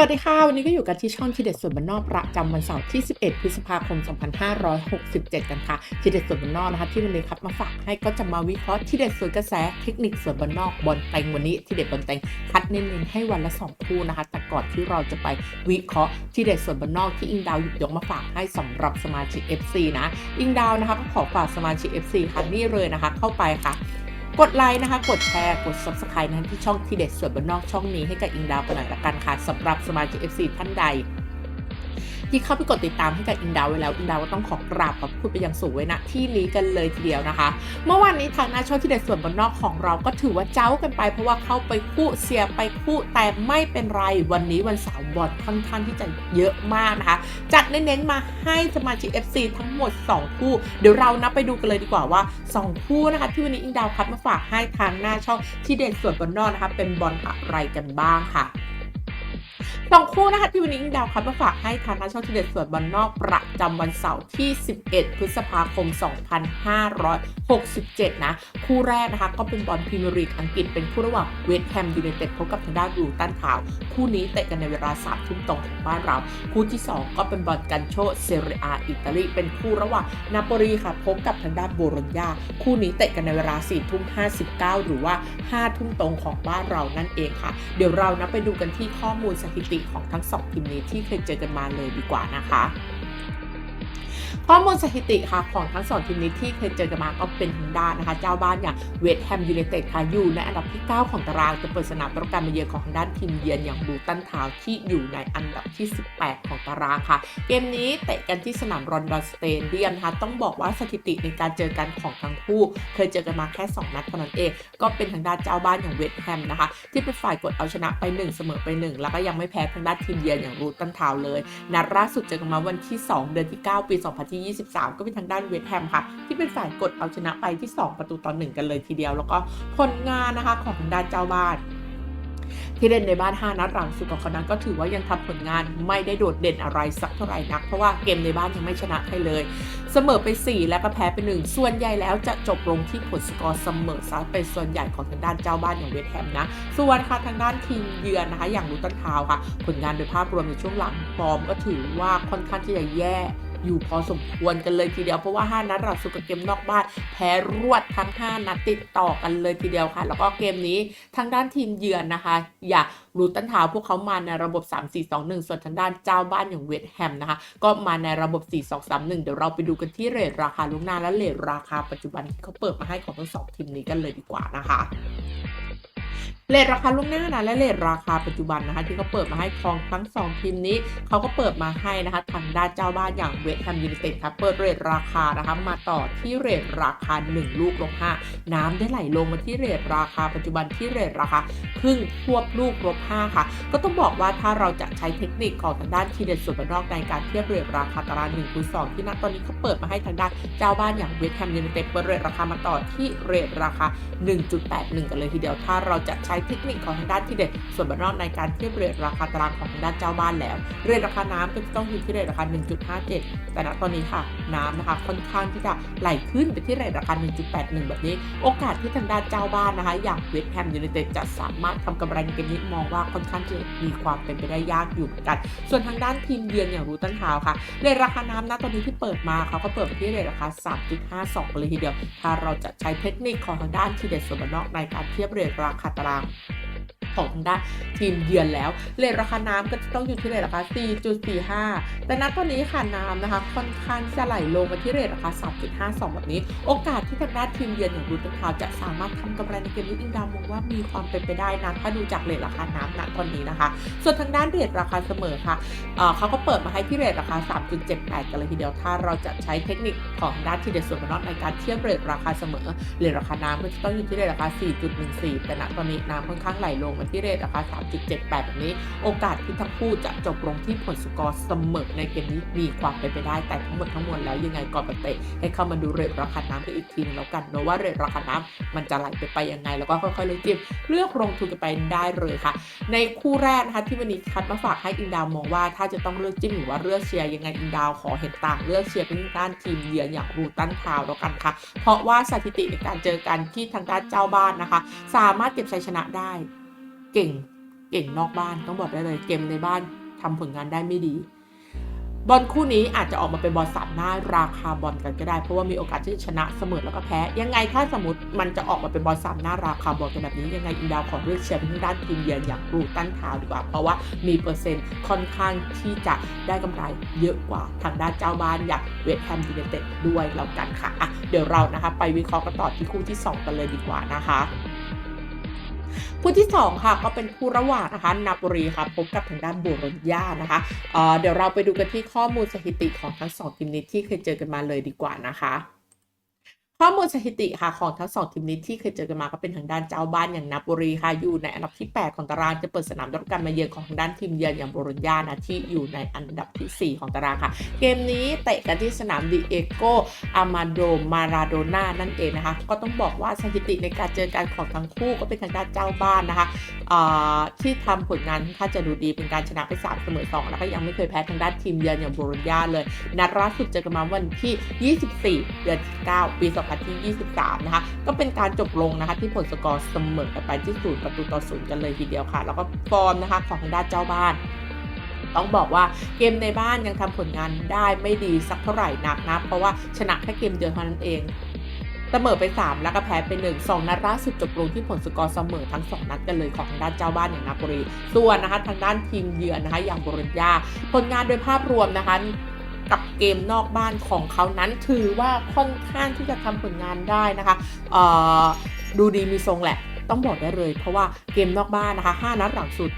วัสดีค่ะ วันนี้ก็อยู่กันที่ช่องทีเด็ดส่วนบ้านนอกประจำวันเสาร์ที่ 11 พฤษภาคม 2567 กันค่ะ ทีเด็ดส่วนบ้านนอกนะคะ ที่วันนี้ครับมาฝากให้ก็จะมาวิเคราะห์ทีเด็ดส่วนกระแสเทคนิคส่วนบ้านนอกบอลเต็งวันนี้ทีเด็ดบอลเต็งคัดเน้นๆให้วันละ 2 คู่นะคะ แต่ก่อนที่เราจะไปวิเคราะห์ทีเด็ดส่วนบ้านนอกที่อิงดาวหยิบยกมาฝากให้สำหรับสมาชิก FC นะ อิงดาวนะคะก็ขอฝากสมาชิก FC ค่ะนี่เลยนะคะ เข้าไปค่ะ กดไลค์นะคะ กดแชร์ กด subscribe นั้นที่ช่องที่เด็ดส่วนบนนอกช่องนี้ให้กับอิงดาวกันหน่อยละกันค่ะสำหรับสมาชิก FC ท่านใด ที่เข้าไปกดติดตามให้กับอิงดาวไว้แล้วอิงดาวก็ต้องขอกราบขอบคุณไปยังสูงไว้ณที่นี้กันเลยทีเดียวนะคะ เมื่อวานนี้ทางหน้าช่องที่เด็ดส่วนบนนอกของเราก็ถือว่าเจ้ากันไป เพราะว่าเข้าไปคู่เสียไปคู่แต่ไม่เป็นไรวันนี้วันเสาร์บอลค่อนข้างที่จะเยอะมากนะคะจัดเน้นๆมาให้สมาชิก FC ทั้งหมด 2 คู่ เดี๋ยวเรานับไปดูกันเลยดีกว่าว่า 2 คู่นะคะที่วันนี้อิงดาวคัดมาฝากให้ทางหน้าช่องที่เด่นส่วนบนนอกนะคะเป็นบอลอะไรกันบ้างค่ะ สองคู่นะคะที่วันนี้ดาวคัดมาฝากให้ทางน้าช่องทีเด็ดส่วนบอลนอกประจำวันเสาร์ที่ 11 พฤษภาคม 2567 นะ คู่แรกนะคะ ก็เป็นบอลพรีเมียร์ลีกอังกฤษเป็นคู่ระหว่างเวสต์แฮมยูไนเต็ดพบกับทางด้านบลูตันทาว คู่นี้เตะกันในเวลา3ทุ่มตรงของบ้านเรา คู่ที่ 2 ก็เป็นบอลกันโชเซเรียอิตาลีเป็นคู่ระหว่างนาโปลีค่ะพบกับทางด้านโบโลญญาคู่นี้เตะกันในเวลา4ทุ่ม59 หรือว่า5ทุ่มตรงของบ้านเรานั่นเองค่ะ เดี๋ยวเรานะไปดูกันที่ข้อมูลสถิติของทั้งสองทีมนี้ที่เคยเจอกันมาเลยดีกว่านะคะ ข้อมูลสถิติค่ะของทั้งสองทีมนี้ที่เคยเจอกันมาก็เป็นทางด้านนะคะ เจ้าบ้านอย่างเวสต์แฮมยูไนเต็ดค่ะอยู่ในอันดับที่ 9 ของตารางจะเปิดสนามประกันมาเยือนของทางด้านทีมเยือนอย่างบูตันทาวที่อยู่ในอันดับที่ 18 ของตารางค่ะ เกมนี้เตะกันที่สนามรอนดอนสเตเดียมนะคะต้องบอกว่าสถิติในการเจอกันของทั้งคู่ เคยเจอกันมาแค่ 2 นัดเท่านั้นเอง ก็เป็นทางด้านเจ้าบ้านอย่างเวสต์แฮมนะคะ ที่เป็นฝ่ายกดเอาชนะไป 1 เสมอไป 1 แล้วก็ยังไม่แพ้ทางด้านทีมเยือนอย่างบูตันทาวเลยนัดล่าสุดเจอกันมาวันที่ 2 เดือนที่ 9 ปี2023 ก็เป็นทางด้านเวสแฮมค่ะ ที่เป็นฝ่ายกดเอาชนะไปที่ 2 ประตูต่อ1กันเลยทีเดียว แล้วก็ผลงานนะคะของทางด้านเจ้าบ้านที่เล่นในบ้าน 5 นัดหลังสุดของเขานั้นก็ถือว่ายังทำผลงานไม่ได้โดดเด่นอะไรสักเท่าไหร่นัก เพราะว่าเกมในบ้านยังไม่ชนะใครเลย เสมอไป 4 แล้วก็แพ้ไป 1 ส่วนใหญ่แล้วจะจบลงที่ผลสกอร์เสมอซะเป็นส่วนใหญ่ของทางด้านเจ้าบ้านอย่างเวสแฮมนะ ส่วนค่ะทางด้านทีมเยือนนะคะ อย่างลูตันทาวน์ค่ะ ผลงานโดยภาพรวมในช่วงหลังฟอร์มก็ถือว่าค่อนข้างที่จะแย่ อยู่พอสมควรกันเลยทีเดียวเพราะว่า 5 นัดหลังสุดกับเกมนอกบ้าน แพ้รวดทั้ง 5 นัดติดต่อกันเลยทีเดียวค่ะ แล้วก็เกมนี้ทางด้านทีมเยือนนะคะ อย่ารูตันทาวพวกเขามาในระบบ 3-4-2-1 ส่วนทางด้านเจ้าบ้านอย่างเวสแฮมนะคะ ก็มาในระบบ 4-2-3-1 เดี๋ยวเราไปดูกันที่เรทราคาล่วงหน้าและเรทราคาปัจจุบันที่เขาเปิดมาให้ของทั้งสองทีมนี้กันเลยดีกว่านะคะ เลทราคาล่วงหน้านะและเลทราคาปัจจุบันนะคะที่เขาเปิดมาให้ของทั้งสองทีมนี้เขาก็เปิดมาให้นะคะทางด้านเจ้าบ้านอย่างเวสต์แฮมยูไนเต็ดครับเปิดเรทราคานะคะมาต่อที่เรทราคา 1 ลูกลง5น้ำได้ไหลลงมาที่เรทราคาปัจจุบันที่เรทราคาครึ่งควบลูกลบ5ค่ะ ก็ต้องบอกว่าถ้าเราจะใช้เทคนิคของทางด้านทีเด็ดส่วนนอกในการเทียบเรทราคาตาราง1คูณ2ที่นัดตอนนี้เขาเปิดมาให้ทางด้านเจ้าบ้านอย่างเวสต์แฮมยูไนเต็ดเปิดเรทราคามาต่อที่เรทราคา 1.81 กันเลยทีเดียวถ้าเราจะใช้เทคนิคของทางด้านที่เด็ดส่วนบนนอกในการเทียบเรทราคาตารางของทางด้านเจ้าบ้านแล้ว เรทราคาน้ำก็จะต้องอยู่ที่เรทราคา 1.57 แต่ณตอนนี้ค่ะ น้ำนะคะ ค่อนข้างที่จะไหลขึ้นไปที่เรทราคา1.81 แบบนี้ โอกาสที่ทางด้านเจ้าบ้านนะคะ อย่างเวสต์แฮมยูไนเต็ดจะสามารถทำกำไรในเกมนี้มองว่าค่อนข้างจะมีความเป็นไปได้ยากอยู่เหมือนกัน ส่วนทางด้านทีมเยือนอย่างรูตันทาวค่ะเรทราคาน้ำณตอนนี้ที่เปิดมาเขาก็เปิดไปที่เรทราคา 3.52เลยทีเดียว ถ้าเราจะใช้เทคนิคของทางด้านทีเด็ดส่วนนอกในการเทียบเรทราคาตาราง ของทางด้านทีมเยือนแล้วเรทราคาน้ำก็จะต้องอยู่ที่เรทราคา 4.45 แต่ณตอนนี้ค่ะน้ำนะคะ ค่อนข้างจะไหลลงมาที่เรทราคา 3.52 แบบนี้ โอกาสที่ทางด้านทีมเยือนอย่างรูตันทาวจะสามารถทำกำไรในเกมนี้อิงดามองว่ามีความเป็นไปได้นะถ้าดูจากเรทราคาน้ำณตอนนี้นะคะ ส่วนทางด้านเรทราคาเสมอค่ะเขาก็เปิดมาให้ที่เรทราคา 3.78 กันเลยทีเดียวถ้าเราจะใช้เทคนิคของด้านทีเด็ดส่วนบนนอกในการเทียบเรทราคาเสมอเรทราคาน้ำก็จะต้องอยู่ที่เรทราคา 4.14 แต่ณตอนนี้น้ำค่อนข้างไหลลงมาทีเรทราคา3.78 แบบนี้ โอกาสที่ทั้งคู่จะจบลงที่ผลสกอร์เสมอในเกมนี้มีความเป็นไปได้แต่ทั้งหมดทั้งมวลแล้วยังไงก่อนไปเตะให้เข้ามาดูเรทราคาน้ำกันอีกทีนึงแล้วกันเนอะว่าเรทราคาน้ำมันจะไหลไปไปยังไง แล้วก็ค่อยๆเลือกจิ้มเลือกลงทุนกันไปได้เลยค่ะ ในคู่แรกนะคะที่วันนี้คัดมาฝากให้อินดาวมองว่าถ้าจะต้องเลือกจิ้มหรือว่าเลือกเชียร์ยังไงอินดาวขอเห็นต่างเลือกเชียร์เป็นด้านทีมเยือนอย่างรูตันทาวแล้วกันค่ะ เพราะว่าสถิติในการเจอกันที่ทางด้านเจ้าบ้านนะคะ สามารถเก็บชัยชนะได้ เก่งเก่งนอกบ้านต้องบอกได้เลยเกมในบ้านทำผลงานได้ไม่ดี บอลคู่นี้อาจจะออกมาเป็นบอลสามหน้าราคาบอลกันก็ได้เพราะว่ามีโอกาสที่จะชนะเสมอแล้วก็แพ้ ยังไงถ้าสมมติมันจะออกมาเป็นบอลสามหน้าราคาบอลกันแบบนี้ยังไงอินดาวขอเลือกเชียร์ทางด้านทีมเยือนอย่างรูตันทาวดีกว่า เพราะว่ามีเปอร์เซ็นต์ค่อนข้างที่จะได้กำไรเยอะกว่าทางด้านเจ้าบ้านอย่างเวสต์แฮมยูไนเต็ดด้วยแล้วกันค่ะอะเดี๋ยวเรานะคะไปวิเคราะห์กันต่อที่คู่ที่ 2 กันเลยดีกว่านะคะ คู่ที่ 2 ค่ะก็เป็นคู่ระหว่างนะคะนาโปลีค่ะพบกับทางด้านโบโรญญานะคะเเดี๋ยวเราไปดูกันที่ข้อมูลสถิติของทั้งสองทีมนี้ที่เคยเจอกันมาเลยดีกว่านะคะ ข้อมูลสถิติค่ะของทั้งสองทีมนี้ที่เคยเจอกันมาก็เป็นทางด้านเจ้าบ้านอย่างนาโปลีค่ะอยู่ในอันดับที่ 8 ของตารางจะเปิดสนามรับการมาเยือนของทางด้านทีมเยือนอย่างโบโลญญานะที่อยู่ในอันดับทีสี่ 4 ของตารางค่ะ เกมนี้เตะกันที่สนามดิเอโกอามาโดมาราโดน่านั่นเองนะคะ ก็ต้องบอกว่าสถิติในการเจอกันของทั้งคู่ก็เป็นทางด้านเจ้าบ้านนะคะ ที่ทำผลงานค่อนข้าจะดูดีเป็นการชนะไป 3 เสมอ 2 แล้วก็ยังไม่เคยแพ้ทางด้านทีมเยือนอย่างโบโลญญาเลย นัดล่าสุดเจอกันมาวันที่ 24 เดือน9ปี 2023 นะคะ ก็เป็นการจบลงนะคะที่ผลสกอร์เสมอกันไปที่ศูนย์ประตูต่อศูนย์กันเลยทีเดียวค่ะ แล้วก็ฟอร์มนะคะของทางด้านเจ้าบ้านต้องบอกว่าเกมในบ้านยังทำผลงานได้ไม่ดีสักเท่าไหร่นักนะ เพราะว่าชนะแค่เกมเดียวเท่านั้นเอง เสมอไป 3 แล้วก็แพ้ไป1 2นัดล่าสุดจบลงที่ผลสกอร์เสมอทั้ง 2 นัดกันเลยของทางด้านเจ้าบ้านอย่างนาโปลีส่วนนะคะทางด้านทีมเยือนนะคะอย่างโบโรญญาผลงานโดยภาพรวมนะคะกับเกมนอกบ้านของเขานั้นถือว่าค่อนข้างที่จะทำผลงานได้นะคะดูดีมีทรงแหละ ต้องบอกได้เลย เพราะว่าเกมนอกบ้านนะคะ 5 นัดหลังสุด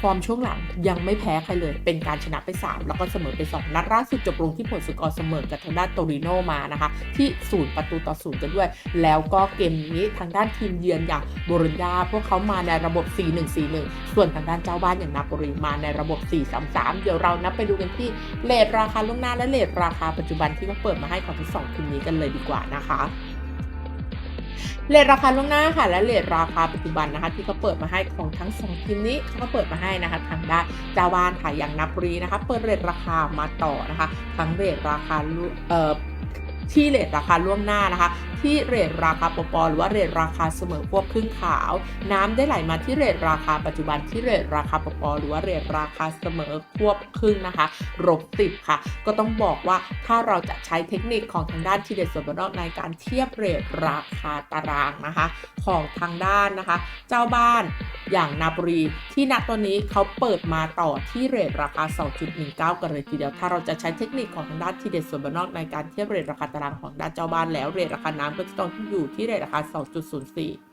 ฟอร์มช่วงหลังยังไม่แพ้ใครเลย เป็นการชนะไป 3 แล้วก็เสมอไป 2 นัดล่าสุดจบลงที่ผลสกอร์เสมอกับทางด้านโตริโนมานะคะ ที่ศูนย์ประตูต่อศูนย์กันด้วย แล้วก็เกมนี้ทางด้านทีมเยือนอย่างโบรญญาพวกเขามาในระบบ 4-1-4-1 ส่วนทางด้านเจ้าบ้านอย่างนาโปลีมาในระบบ 4-3-3 เดี๋ยวเรานับไปดูกันที่เลทราคาล่วงหน้าและเลทราคาปัจจุบันที่เขาเปิดมาให้ของทั้งสองทีมนี้กันเลยดีกว่านะคะ เลทราคาล่วงหน้าค่ะ และเลทราคาปัจจุบันนะคะ ที่เขาเปิดมาให้ของทั้งสองทีมนี้เขาก็เปิดมาให้นะคะ ทางด้านจาวานค่ะอย่างนาโปลีนะคะ เปิดเลทราคามาต่อนะคะ ทั้งเลทราคาเอ่อที่เลทราคาล่วงหน้านะคะ ที่เรทราคาปปหรือว่าเรทราคาเสมอควบครึ่งขาว น้ำได้ไหลมาที่เรทราคาปัจจุบันที่เรทราคาปปหรือว่าเรทราคาเสมอควบครึ่งนะคะลบติดค่ะ ก็ต้องบอกว่าถ้าเราจะใช้เทคนิคของทางด้านทีเด็ดส่วนบนอกในการเทียบเรทราคาตารางนะคะ ของทางด้านนะคะ เจ้าบ้านอย่างนาโปลีที่ณตอนนี้เขาเปิดมาต่อที่เรทราคา 2.19 กันเลยทีเดียว ถ้าเราจะใช้เทคนิคของทางด้านทีเด็ดส่วนบนอกในการเทียบเรทราคาตารางของด้านเจ้าบ้านแล้วเรทราคาน้ำก็จะต้องอยู่ที่เรทราคา 2.04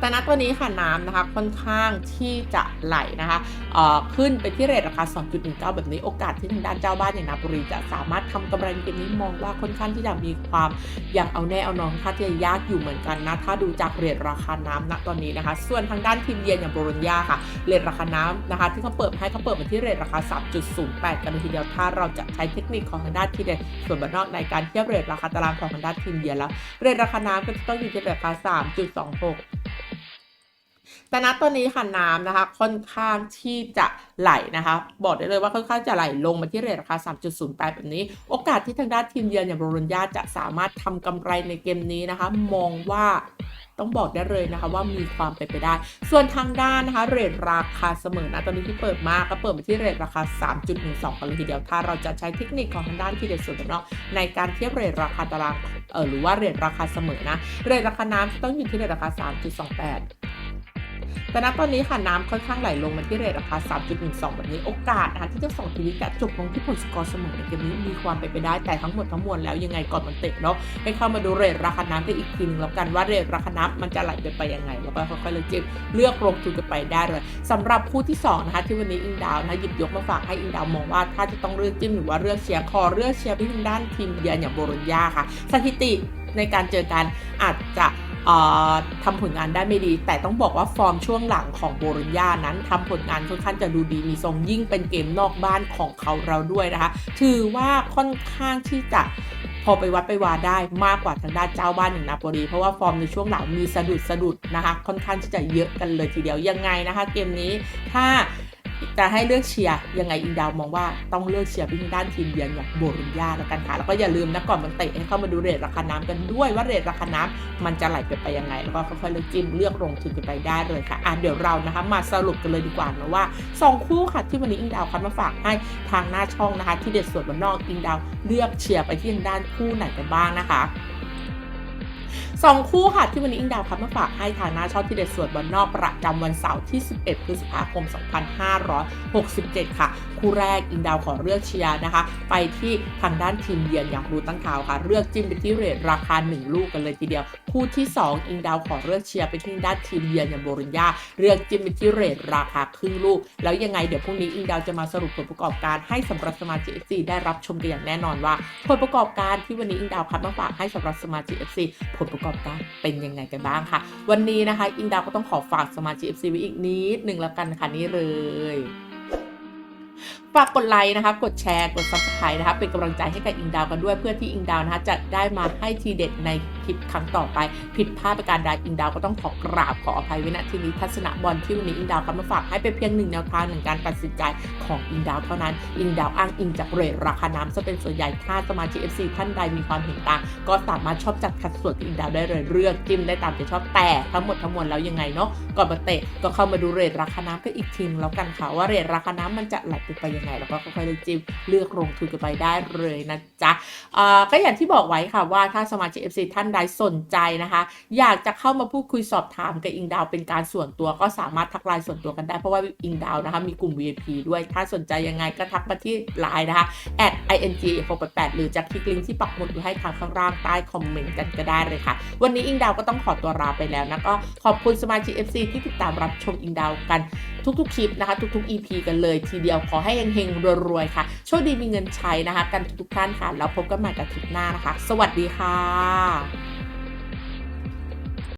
แต่ณตอนนี้ค่ะน้ำนะคะค่อนข้างที่จะไหลนะคะเอ่อขึ้นไปที่เรทราคา 2.19 แบบนี้โอกาสที่ทางด้านเจ้าบ้านอย่างนาโปลีจะสามารถทำกำไรในเกมนี้มองว่าค่อนข้างที่จะมีความอยังเอาแน่เอานอนค่อนข้างที่จะยากอยู่เหมือนกันนะถ้าดูจากเรทราคาน้ำณตอนนี้นะคะ ส่วนทางด้านทีมเยือนอย่างโบโลญญาค่ะเรทราคาน้ำนะคะ ที่เขาเปิดให้เขาเปิดมาที่เรทราคา 3.08 กันเลยทีเดียวถ้าเราจะใช้เทคนิคของทางด้านทีเด็ดส่วนบนนอกในการเทียบเรทราคาตารางของทางด้านทีมเยือนแล้วเรทราคาน้ำก็จะต้องอยู่ที่ราคา 3.26 แต่ณตอนนี้ค่ะน้ำนะคะค่อนข้างที่จะไหลนะคะ บอกได้เลยว่าค่อนข้างจะไหลลงมาที่เรทราคา 3.08 แบบนี้ โอกาสที่ทางด้านทีมเยือนอย่างโบโลญาจะสามารถทำกำไรในเกมนี้นะคะ มองว่าต้องบอกได้เลยนะคะว่ามีความเป็นไปได้ ส่วนทางด้านนะคะเรทราคาเสมอนะตอนนี้ที่เปิดมาก็เปิดมาที่เรทราคา 3.12 กันเลยทีเดียว ถ้าเราจะใช้เทคนิคของทางด้านที่เด็ดส่วนนอกในการเทียบเรทราคาตารางเออหรือว่าเรทราคาเสมอนะ เรทราคาน้ำจะต้องอยู่ที่เรทราคา 3.28 แต่ณตอนนี้ค่ะน้ำค่อนข้างไหลลงมาที่เรทราคา 3.12แบบนี้โอกาสนะคะที่จะส่งทีนี้จะจบลงที่ผลสกอร์เสมอในเกมนี้มีความเป็นไปได้แต่ทั้งหมดทั้งมวลแล้วยังไงก่อนมันเตะเนาะให้เข้ามาดูเรทราคาน้ำกันอีกทีนึงแล้วกันว่าเรทราคาน้ำมันจะไหลไปไปยังไง แล้วก็ค่อยๆเลือกจิ้มเลือกลงทุนกันไปได้เลยสำหรับคู่ที่สองนะคะที่วันนี้อิงดาวนะหยิบยกมาฝากให้อิงดาวมองว่าถ้าจะต้องเลือกจิ้มหรือว่าเลือกเชียร์คอเลือกเชียร์ไปทางด้านทีมเยือนอย่างโบโลญญาค่ะ สถิติในการเจอกันอาจจะ ทำผลงานได้ไม่ดี แต่ต้องบอกว่าฟอร์มช่วงหลังของโบโลญญานั้นทำผลงานค่อนข้างจะดูดีมีทรงยิ่งเป็นเกมนอกบ้านของเขาเราด้วยนะคะ ถือว่าค่อนข้างที่จะพอไปวัดไปวาได้มากกว่าทางด้านเจ้าบ้านอย่างนาโปลีเพราะว่าฟอร์มในช่วงหลังมีสะดุดสะดุดนะคะ ค่อนข้างที่จะเยอะกันเลยทีเดียวยังไงนะคะ เกมนี้ถ้า จะให้เลือกเชียร์ยังไงอิงดาวมองว่าต้องเลือกเชียร์ไปทางด้านทีมเยือนอย่างโบรุญญาแล้วกันค่ะแล้วก็อย่าลืมนะก่อนมันเตะให้เข้ามาดูเรทราคาน้ำกันด้วยว่าเรทราคาน้ำมันจะไหลไปไปยังไง แล้วก็ค่อยๆเลือกจิ้มเลือกลงทุนกันไปได้เลยค่ะอะเดี๋ยวเรานะคะมาสรุปกันเลยดีกว่านะว่าสองคู่ค่ะที่วันนี้อิงดาวคัดมาฝากให้ทางหน้าช่องนะคะ ที่เด็ดส่วนบนนอกอิงดาวเลือกเชียร์ไปที่ทางด้านคู่ไหนกันบ้างนะคะ สองคู่ค่ะที่วันนี้อิงดาวคัดมาฝากให้ทางหน้าช่องที่เด็ดสวนบอลนอกประจำวันเสาร์ที่ 11 พฤษภาคม 2567 ค่ะ คู่แรกอิงดาวขอเลือกเชียร์นะคะ ไปที่ทางด้านทีมเยือนอย่างรูตั้งข่าวค่ะ เลือกจิ้มไปที่เรทราคา 1 ลูกกันเลยทีเดียว คู่ที่ 2 อิงดาวขอเลือกเชียร์ไปที่ด้านทีมเยือนอย่างโบริญญาเลือกจิ้มไปที่เรทราคาครึ่งลูก แล้วยังไงเดี๋ยวพรุ่งนี้อิงดาวจะมาสรุปผลประกอบการให้สำหรับสมาชิก FC ได้รับชมกันอย่างแน่นอนว่า ผลประกอบการที่วันนี้อิงดาวคัดมาฝากให้สำหรับสมาชิก FC ผลประกอบการเป็นยังไงกันบ้างค่ะ วันนี้นะคะ อิงดาวก็ต้องขอฝากสมาชิก FC ไว้อีกนิดหนึ่งแล้วกันค่ะนี่เลย ฝากกดไลค์นะคะ กดแชร์กด subscribe นะคะเป็นกำลังใจให้กับอิงดาวกันด้วยเพื่อที่อิงดาวนะคะจะได้มาให้ทีเด็ดในคลิปครั้งต่อไป ผิดพลาดประการใดอิงดาวก็ต้องขอกราบขออภัยไว้ณที่นี้ทัศนบอลที่วันนี้อิงดาวกำมาฝากให้เป็นเพียงหนึ่งแนวทางหนึ่งการตัดสินใจของอิงดาวเท่านั้นอิงดาวอ้างอิงจากเรทราคาน้ำจะเป็นส่วนใหญ่ถ้าสมาชิก FC ท่านใดมีความเห็นต่างก็สามารถชอบจัดขัดส่วนกับอิงดาวได้เลยเลือกจิ้มได้ตามใจชอบแต่ทั้งหมดทั้งมวลแล้วยังไงเนาะก่อนมาเตะก็เข้ามาดูเรทราคาน้ำกันอีกทีแล้วกันค่ะว่าเรทราคาน้ำมันจะไหลไปยังไงแล้วก็ค่อยๆเลือกจิ้มเลือกลงทุนกันไปได้เลยนะจ๊ะอ่าก็อย่างที่บอกไว้ค่ะว่าถ้าสมาชิก FC ท่านใดสนใจนะคะ อยากจะเข้ามาพูดคุยสอบถามกับอิงดาวเป็นการส่วนตัวก็สามารถทักไลน์ส่วนตัวกันได้ เพราะว่าอิงดาวนะคะมีกลุ่ม VIP ด้วยถ้าสนใจยังไงก็ทักมาที่ไลน์นะคะ at ing 688หรือจะคลิกลิงก์ที่ปักหมุดอยู่ให้ทางข้างล่างใต้คอมเมนต์กันก็ได้เลยค่ะ วันนี้อิงดาวก็ต้องขอตัวลาไปแล้วนะก็ขอบคุณสมาชิก FC ที่ติดตามรับชมอิงดาวกัน ทุกๆคลิปนะคะ ทุกๆ EP กันเลยทีเดียวขอให้เฮงๆรวยๆค่ะ โชคดีมีเงินใช้นะคะ กันทุกๆท่านค่ะ แล้วพบกันใหม่กับคลิปหน้านะคะ สวัสดีค่ะ